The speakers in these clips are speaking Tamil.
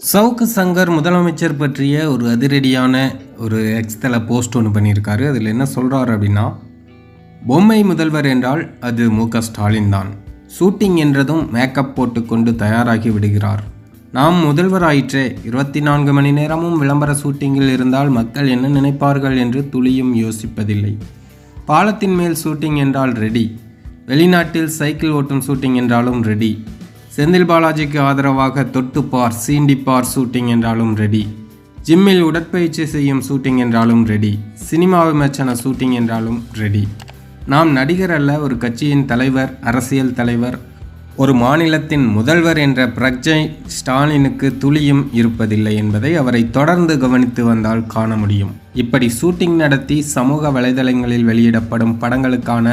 சவுக்கு சங்கர் முதலமைச்சர் பற்றிய ஒரு அதிரடியான ஒரு எக்ஸ்தல போஸ்ட் ஒன்று பண்ணியிருக்காரு. அதில் என்ன சொல்கிறார் அப்படின்னா பொம்மை முதல்வர் என்றால் அது மு. க. ஸ்டாலின் தான். ஷூட்டிங் என்றதும் மேக்கப் போட்டுக்கொண்டு தயாராகி விடுகிறார். நாம் முதல்வராயிற்றே இருபத்தி நான்கு மணி நேரமும் விளம்பர ஷூட்டிங்கில் இருந்தால் மக்கள் என்ன நினைப்பார்கள் என்று துளியும் யோசிப்பதில்லை. பாலத்தின் மேல் ஷூட்டிங் என்றால் ரெடி வெளிநாட்டில் சைக்கிள் ஓட்டும் ஷூட்டிங் என்றாலும் ரெடி செந்தில் பாலாஜிக்கு ஆதரவாக தொட்டு பார் சீண்டி பார் ஷூட்டிங் என்றாலும் ரெடி ஜிம்மில் உடற்பயிற்சி செய்யும் ஷூட்டிங் என்றாலும் ரெடி சினிமா விமர்சன ஷூட்டிங் என்றாலும் ரெடி நாம் நடிகர் அல்ல ஒரு கட்சியின் தலைவர் அரசியல் தலைவர் ஒரு மாநிலத்தின் முதல்வர் என்ற பிரஜை ஸ்டாலினுக்கு துளியும் இருப்பதில்லை என்பதை அவரை தொடர்ந்து கவனித்து வந்தால் காண முடியும். இப்படி ஷூட்டிங் நடத்தி சமூக வலைதளங்களில் வெளியிடப்படும் படங்களுக்கான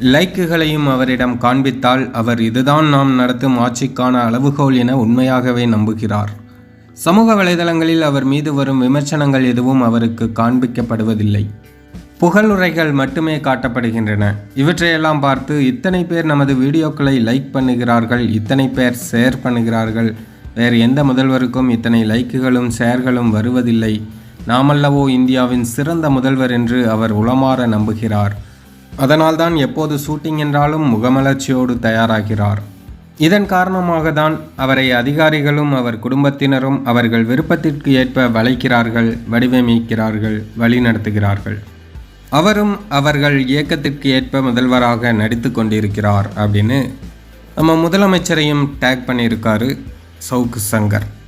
லைக்குகளையும் அவரிடம் காண்பித்தால் அவர் இதுதான் நாம் நடத்தும் ஆட்சிக்கான அளவுகோல் என உண்மையாகவே நம்புகிறார். சமூக வலைதளங்களில் அவர் மீது வரும் விமர்சனங்கள் எதுவும் அவருக்கு காண்பிக்கப்படுவதில்லை. புகழுரைகள் மட்டுமே காட்டப்படுகின்றன. இவற்றையெல்லாம் பார்த்து இத்தனை பேர் நமது வீடியோக்களை லைக் பண்ணுகிறார்கள் இத்தனை பேர் ஷேர் பண்ணுகிறார்கள். வேறு எந்த முதல்வருக்கும் இத்தனை லைக்குகளும் ஷேர்களும் வருவதில்லை. நாமல்லவோ இந்தியாவின் சிறந்த முதல்வர் என்று அவர் உளமாற நம்புகிறார். அதனால்தான் எப்போது ஷூட்டிங் என்றாலும் முகமலர்ச்சியோடு தயாராகிறார். இதன் காரணமாக தான் அவரை அதிகாரிகளும் அவர் குடும்பத்தினரும் அவர்கள் விருப்பத்திற்கு ஏற்ப வளைக்கிறார்கள் வடிவமைக்கிறார்கள் வழிநடத்துகிறார்கள். அவரும் அவர்கள் இயக்கத்திற்கு ஏற்ப முதல்வராக நடித்து கொண்டிருக்கிறார் அப்படின்னு நம்ம முதலமைச்சரையும் டேக் பண்ணியிருக்காரு சவுக்கு சங்கர்.